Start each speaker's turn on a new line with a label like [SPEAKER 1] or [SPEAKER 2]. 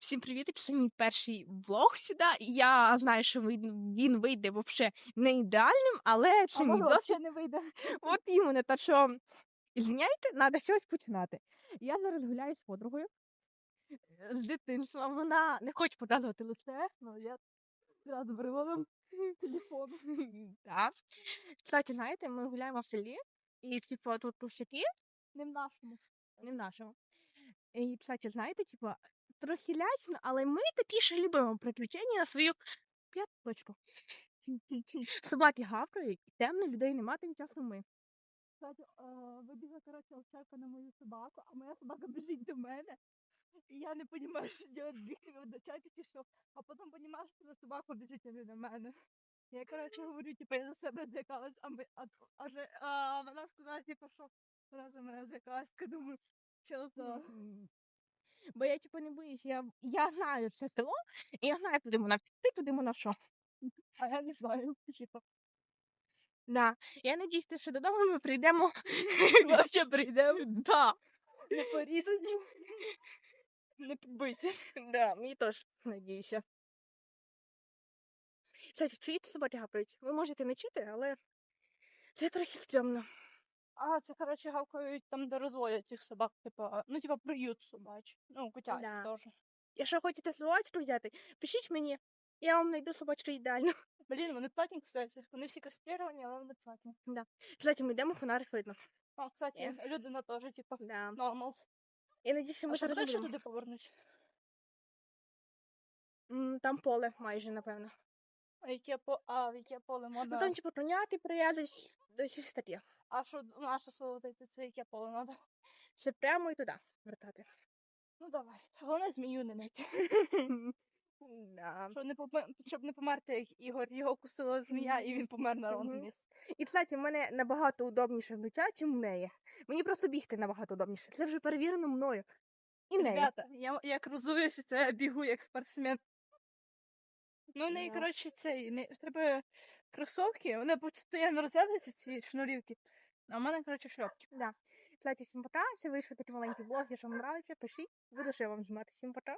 [SPEAKER 1] Всім привіт! Це мій перший влог сюди. Я знаю, що він, він вийде вообще не ідеальним, але це мій досвід.
[SPEAKER 2] не вийде.
[SPEAKER 1] От іменно, так що, звиняйте, треба щось починати. Я зараз гуляю з подругою е, з дитинства. Вона не хоче показувати лице, але я зразу приводом телефон. Так. Кстати, знаєте, ми гуляємо в селі, і типу тут кущаки,
[SPEAKER 2] Не в нашому.
[SPEAKER 1] не в нашому. І, кстати, знаєте, типа, трохи лячно, але ми такі ж любимо приключення на свою п'яточку. Собаки гавкають, і темно, людей нема, тим часом ми.
[SPEAKER 2] Кстати, вибігла, коротше, овчарка на мою собаку, а моя собака біжить до мене. І я не розумію, що робити, бігти до чаті чи що. А потім розумію, що за собаку біжить, а не до мене. Я, коротше, говорю, типу, я за себе злякалась, а, ми- а, а, а вона сказала, типу, що вона за мене злякалась, думаю, що за...
[SPEAKER 1] Бо я типу не боюсь, я, я знаю це село, і я знаю, куди вона піти, куди вона що.
[SPEAKER 2] А я не знаю, типу.
[SPEAKER 1] Да. Я надіюсь, що додому ми прийдемо.
[SPEAKER 2] Вообще прийдемо.
[SPEAKER 1] Да.
[SPEAKER 2] Не порізані, не побиті.
[SPEAKER 1] Да, мені теж надіюся. Кстати, чуєте собаки гапають? Ви можете не чути, але це трохи стрьомно.
[SPEAKER 2] А, це, коротше, гавкають там, де розводять цих собак, типа, ну, типа, приют собач. Ну, котят
[SPEAKER 1] Да.
[SPEAKER 2] теж.
[SPEAKER 1] Якщо хочете собачку взяти, пишіть мені, я вам знайду собачку ідеально.
[SPEAKER 2] Блін, вони платні, кстати. Вони всі кастрировані, але вони платні.
[SPEAKER 1] Кстати, ми йдемо фонарик видно.
[SPEAKER 2] А, кстати,
[SPEAKER 1] Е.
[SPEAKER 2] людина теж, типа,
[SPEAKER 1] Да.
[SPEAKER 2] нормалс.
[SPEAKER 1] Я надіюсь, що ми
[SPEAKER 2] що
[SPEAKER 1] зараз
[SPEAKER 2] далі
[SPEAKER 1] дійдемо.
[SPEAKER 2] туди повернуть?
[SPEAKER 1] Там поле майже, напевно.
[SPEAKER 2] А яке, по... а, яке поле
[SPEAKER 1] Ну там типу коняти до щось таке.
[SPEAKER 2] А що наше слово зайти, це яке поле треба?
[SPEAKER 1] Це прямо і туди вертати.
[SPEAKER 2] Ну, давай. Головне змію не.
[SPEAKER 1] Да.
[SPEAKER 2] Щоб не, помер... Щоб не померти, як Ігор. Його кусила змія, і він помер на ровному
[SPEAKER 1] Мгм.
[SPEAKER 2] місці.
[SPEAKER 1] І, кстати, в мене набагато удобніше взуття, чим в неї. Мені просто бігти набагато удобніше. Це вже перевірено мною. І нею.
[SPEAKER 2] Ребята, я як розуюся, то я бігу як спортсмен. Ну, в неї,
[SPEAKER 1] Да.
[SPEAKER 2] коротше, цей, не, в тебе кросовки, вони постійно розв'язуються, ці шнурівки, а в мене, коротше, шльопки.
[SPEAKER 1] Да. Кстати, всім пока. Це вийшли такі маленькі блоги, що вам нравиться, пишіть. Буду ще вам знімати. Всім пока.